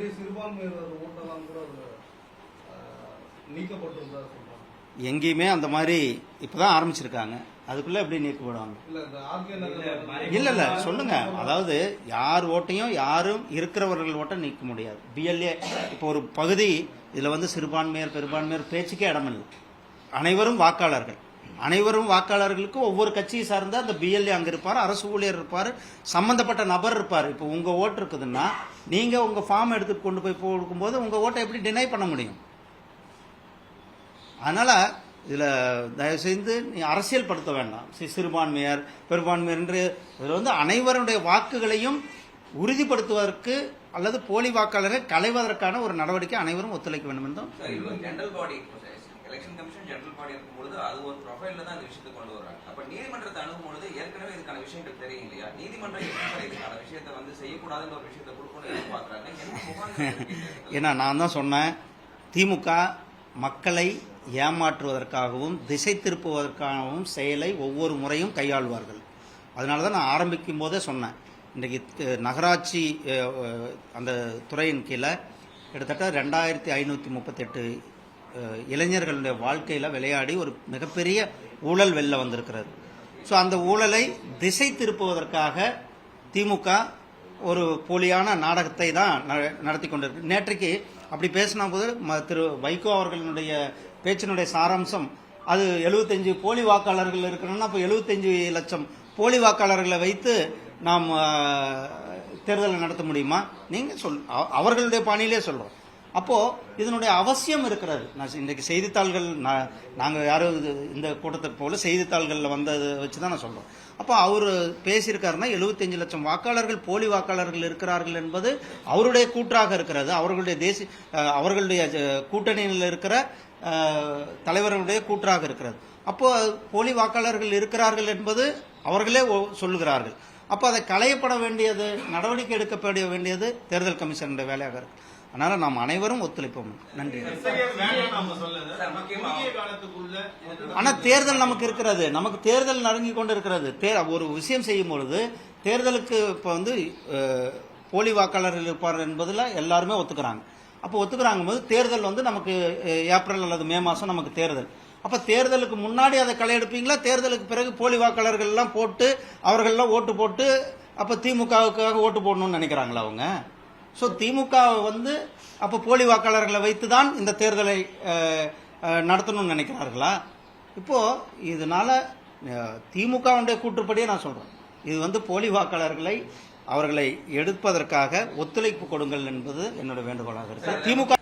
நிறைய சிறுபான்மையினர் ஓட்டெல்லாம் கூட அதுல நீக்கப்பட்டிருந்தா சொல்றாங்க. எங்கேயுமே அந்த மாதிரி இப்பதான் ஆரம்பிச்சிருக்காங்க. அதுக்குள்ள எப்படி நீக்கப்படுவாங்க இல்ல இல்ல இல்ல சொல்லுங்க. அதாவது யார் ஓட்டையும் யாரும் இருக்கிறவர்கள் ஓட்டை நீக்க முடியாது. பிஎல்ஏ இப்போ ஒரு பகுதி இதுல வந்து சிறுபான்மையர் பெரும்பான்மையர் பேச்சுக்கே இடமில்லை. அனைவரும் வாக்காளர்கள். அனைவரும் வாக்காளர்களுக்கு ஒவ்வொரு கட்சியை சார்ந்த அந்த பிஎல்ஏ அங்கே இருப்பார் அரசு ஊழியர் இருப்பார் சம்மந்தப்பட்ட நபர் இருப்பார். இப்போ உங்கள் ஓட்டு இருக்குதுன்னா நீங்கள் உங்கள் ஃபார்ம் எடுத்துட்டு கொண்டு போய் கொடுக்கும்போது உங்கள் ஓட்டை எப்படி டினை பண்ண முடியும்? அதனால் இதில் தயவு செய்து நீ அரசியல் படுத்த வேண்டாம். சிறுபான்மையர் பெரும்பான்மையர் என்று இதில் வந்து அனைவருடைய வாக்குகளையும் உறுதிப்படுத்துவதற்கு அல்லது போலி வாக்காளரை களைவதற்கான ஒரு நடவடிக்கை அனைவரும் ஒத்துழைக்க வேண்டும் என்றும் எலெக்ஷன் கமிஷன் ஜெனரல் பாடி இருக்கும் பொழுது அது ஒரு ப்ரொஃபைல்ல தான் அந்த விஷயத்தை கொண்டு வர்றாங்க. அப்ப நீதிமன்றத்தை அணுகும் பொழுது ஏற்கனவே இதுக்கான விஷயங்கள் தெரியும் இல்லையா? நீதிமன்றம் எப்படி இதுக்கான விஷயத்தை வந்து செய்யக்கூடாதுன்ற ஒரு விஷயத்தை கொடுக்கணும்னு எதிர்பார்க்கறாங்க. ஏன்னா நான் தான் சொன்னேன் திமுக மக்களை ஏமாற்றுவதற்காகவும் திசை திருப்புவதற்காகவும் செயலை ஒவ்வொரு முறையும் கையாள்வார்கள். அதனால தான் நான் ஆரம்பிக்கும் போதே சொன்னேன். இன்றைக்கு நகராட்சி அந்த துறையின் கீழே கிட்டத்தட்ட ரெண்டாயிரத்தி ஐநூற்றி முப்பத்தெட்டு இளைஞர்களுடைய வாழ்க்கையில் விளையாடி ஒரு மிகப்பெரிய ஊழல் வெளில வந்திருக்கிறது. ஸோ அந்த ஊழலை திசை திருப்புவதற்காக திமுக ஒரு போலியான நாடகத்தை தான் ந- நடத்தி கொண்டிருக்கு. நேற்றைக்கு அப்படி பேசின போது ம- திரு வைகோ அவர்களுடைய பேச்சினுடைய சாராம்சம் அது 75 போலி வாக்காளர்கள் இருக்கணும்னா அப்போ 75 லட்சம் போலி வாக்காளர்களை வைத்து நாம் தேர்தலை நடத்த முடியுமா? நீங்கள் சொல் அவ- அவர்களுடைய பாணியிலே சொல்கிறோம் அப்போது இதனுடைய அவசியம் இருக்கிறது. நான் இன்றைக்கு செய்தித்தாள்கள் நான் நாங்கள் யாரும் இது- இந்த கூட்டத்தை போல செய்தித்தாள்களில் வந்ததை வச்சு தான் நான் சொல்கிறோம் அப்போ அவர் பேசியிருக்காருன்னா 75 லட்சம் வாக்காளர்கள் போலி வாக்காளர்கள் இருக்கிறார்கள் என்பது அவருடைய கூற்றாக இருக்கிறது. அவர்களுடைய தேசிய அவர்களுடைய கூட்டணியில் இருக்கிற தலைவர்களுடைய கூற்றாக இருக்கிறது. அப்போ போலி வாக்காளர்கள் இருக்கிறார்கள் என்பது அவர்களே சொல்லுகிறார்கள். அப்போ அதை களையப்பட வேண்டியது நடவடிக்கை எடுக்கப்பட வேண்டியது தேர்தல் கமிஷனுடைய வேலையாக இருக்குது அதனால நாம் அனைவரும் ஒத்துழைப்போம். நன்றி. ஆனா தேர்தல் நமக்கு இருக்கிறது. நமக்கு தேர்தல் நெருங்கி கொண்டு இருக்கிறது ஒரு விஷயம் செய்யும் பொழுது தேர்தலுக்கு இப்ப வந்து போலி வாக்காளர்கள் இருப்பார் என்பதுல எல்லாருமே ஒத்துக்கிறாங்க. அப்போ ஒத்துக்கிறாங்க போது தேர்தல் வந்து நமக்கு ஏப்ரல் அல்லது மே மாசம் நமக்கு தேர்தல். அப்ப தேர்தலுக்கு முன்னாடி அதை களை எடுப்பீங்களா தேர்தலுக்கு பிறகு போலி வாக்காளர்கள் எல்லாம் போட்டு அவர்கள்லாம் ஓட்டு போட்டு அப்ப திமுகவுக்காக ஓட்டு போடணும்னு நினைக்கிறாங்களா அவங்க? ஸோ திமுக வந்து அப்போ போலி வாக்காளர்களை வைத்து தான் இந்த தேர்தலை நடத்தணும்னு நினைக்கிறார்களா? இப்போது இதனால் திமுகவுடைய கூற்றுப்படியே நான் சொல்கிறேன் இது வந்து போலி வாக்காளர்களை அவர்களை எடுப்பதற்காக ஒத்துழைப்பு கொடுங்கள் என்பது என்னோட வேண்டுகோளாக இருக்கு. திமுக